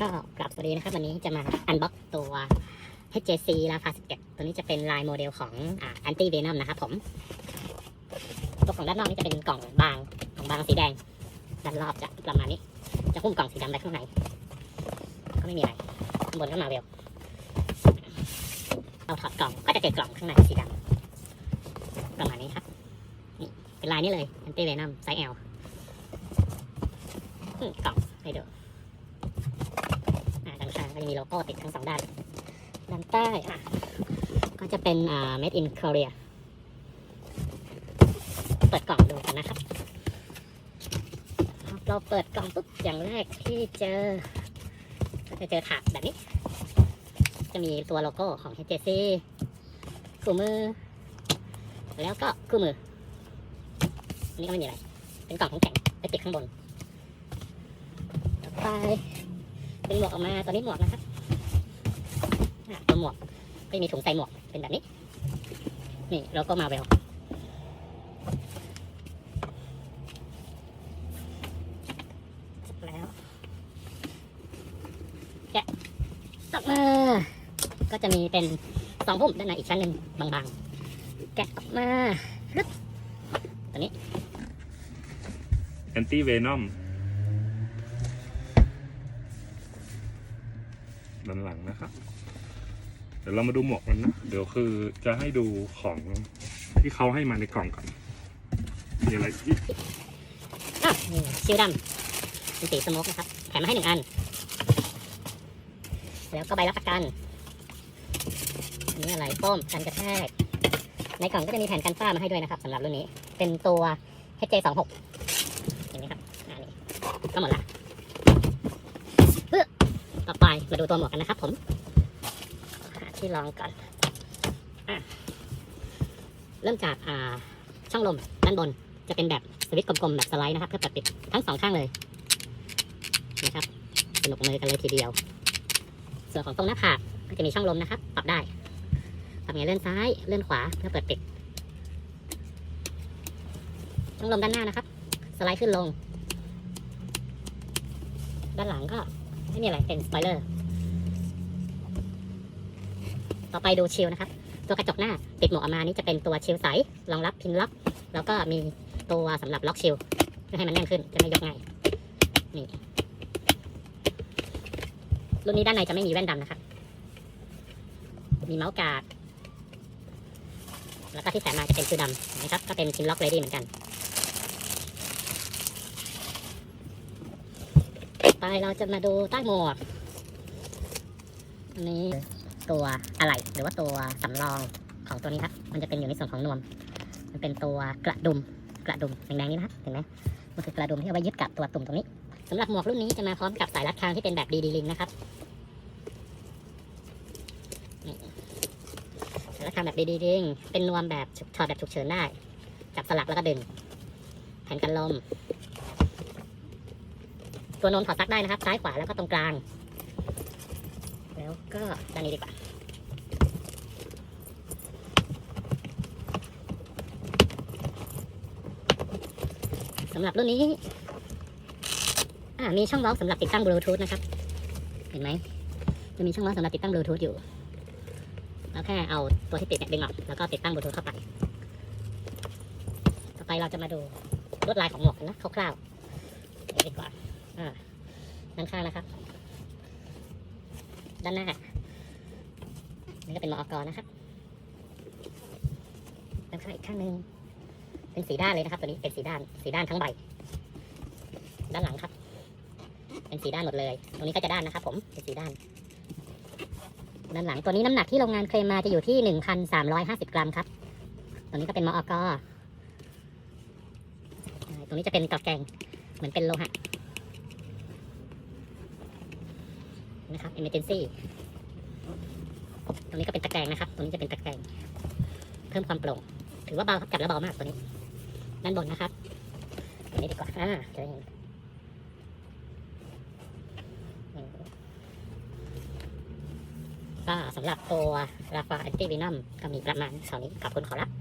ก็กลับสวัสดีนะครับ วันนี้จะมาอันบ็อกตัว HJC ราคา17ตัวนี้จะเป็นลายโมเดลของอ่า Anti Venom นะครับผมตัวของด้านนอกนี่จะเป็นกล่องบางกล่องบางสีแดง ด้านรอบจะประมาณนี้ จะหุ้มกล่องสีดำไว้ข้างใน ก็ไม่มีอะไรข้างบนก็มาเวลเราถอดกล่องก็จะเจอกล่องข้างในสีดำประมาณนี้ครับนี่เป็นลายนี้เลย Anti Venom ไซส์ L กล่องให้ดู อ่าด้านข้างก็ จะมีโลโก้ติดทั้งสองด้าน ด้านใต้อะก็จะเป็นอ่า made in Korea เปิดกล่องดูกันนะครับ เราเปิดกล่องปุ๊บอย่างแรกที่เจอ ก็จะเจอถาดแบบนี้ จะมีตัวโลโก้ของ HJC คู่มือ แล้วก็คู่มือ อันนี้ก็ไม่มีอะไร เป็นกล่องของแข็งไปติดข้างบน ต่อไป เป็นหมวกออกมาตัวนี้หมวกนะครับอะตัวหมวกก็จะมีถุงใส่หมวกเป็นแบบนี้ นี่โลโก้มาเวลแล้วแกะออกมา ก็จะมีเป็นซองพุ่มด้านในอีกชั้นหนึ่งบางๆ แกะออกมารึบตัวนี้แอนตี้เวนอม ด้านหลังนะครับเดี๋ยวเรามาดูหมวกกันนะ เดี๋ยวคือจะให้ดูของที่เขาให้มาในกล่องก่อน มีอะไรอีกอะนี่ชิวดำเป็นสีสโมกนะครับ แถมมาให้หนึ่งอัน แล้วก็ใบรับประกันนนี้อะไรป้มกันกระแทก ในกล่องก็จะมีแผ่นกันฝ้ามาให้ด้วยนะครับสำหรับรุ่นนี้ เป็นตัว HJ26 เห็นไหมครับ อันนี้ก็หมดละเพื่อต่อไปมา ดูตัวหมวกกันนะครับ ผมที่รองก่อนอเริ่มจากช่องลมด้านบนจะเป็นแบบสวิตช์กลมๆแบบสไลด์นะครับเพื่อเปิดปิดทั้งสองข้างเลยนะครับสนุกมือกันเลยทีเดียว ส่วนของตรงหน้าผากก็จะมีช่องลมนะครับ ปรับได้ปรับไงเลื่อนซ้ายเลื่อนขวาเพื่อเปิดปิด ช่องลมด้านหน้านะครับ สไลด์ขึ้นลง ด้านหลังก็ไม่มีอะไรเป็นสปอยเลอร์ ต่อไปดูชิลนะครับ ตัวกระจกหน้าปิดหมวกออกมานี่จะเป็นตัวชิลใสรองรับพินล็อก แล้วก็มีตัวสำหรับล็อกชิลเพื่อให้มันแน่นขึ้นจะไม่ยกง่ายนี่รุ่นนี้ด้านในจะไม่มีแว่นดำนะครับ มีเมาส์การ์ด แล้วก็ที่แถมมาจะเป็นชิลดำนะครับ ก็เป็นพินล็อกเลดี้เหมือนกันต่อไปเราจะมาดูใต้หมวกอันนี้ ตัวอะไหล่หรือว่าตัวสำรองของตัวนี้ครับ มันจะเป็นอยู่ในส่วนของนวม มันเป็นตัวกระดุมกระดุมแดงๆนี้นะครับเห็นไหมมันคือกระดุมที่เอาไว้ยึดกับตัวตุ่มตรงนี้สำหรับหมวกรุ่นนี้จะมาพร้อมกับสายรัดคางที่เป็นแบบดีดีลิงนะครับสายรัดคางแบบดีดีลิงเป็นนวมแบบถอดแบบฉุกเฉินได้ จับสลักแล้วก็ดึงแผ่นกันลม ตัวนวมถอดซักได้นะครับ ซ้ายขวาแล้วก็ตรงกลาง ก็ด้านนี้ดีกว่าสำหรับรุ่นนี้มีช่องเว้าสำหรับติดตั้งบลูทูธนะครับ เห็นไหมจะมีช่องเว้าสำหรับติดตั้งบลูทูธอยู่แล้วแค่เอาตัวที่ติดเนี่ยดึงออกแล้วก็ติดตั้งบลูทูธเข้าไป ต่อไปเราจะมาดูลวดลายของหมวกนะคร่าวๆดีกว่าอ่าด้านข้างนะครับ ด้านหน้านี่ก็เป็นมอกรนะครับด้านข้างอีกข้างหนึ่งเป็นสีด้านเลยนะครับ ตัวนี้เป็นสีด้านสีด้านทั้งใบ ด้านหลังครับ เป็นสีด้านหมดเลย ตรงนี้ก็จะด้านนะครับ ผมเป็นสีด้าน ด้านหลังตัวนี้น้ำหนักที่โรงงานเคลมมาจะอยู่ที่หนึ่งพันสามร้อยห้าสิบกรัมครับตัวนี้ก็เป็นมอกอ่าตรงนี้จะเป็นกระแกงเหมือนเป็นโลหะ นะครับ emergency ตรงนี้ก็เป็นตะแกรงนะครับ ตรงนี้จะเป็นตะแกรงเพิ่มความโปร่ง ถือว่าเบาครับจับแล้วเบามากตัวนี้ ด้านบนนะครับตัวนี้ดีกว่าอ่าจะเห็นก็สำหรับตัวราฟาแอนตี้วีนัมก็มีประมาณเท่านี้ขอบคุณขอรับ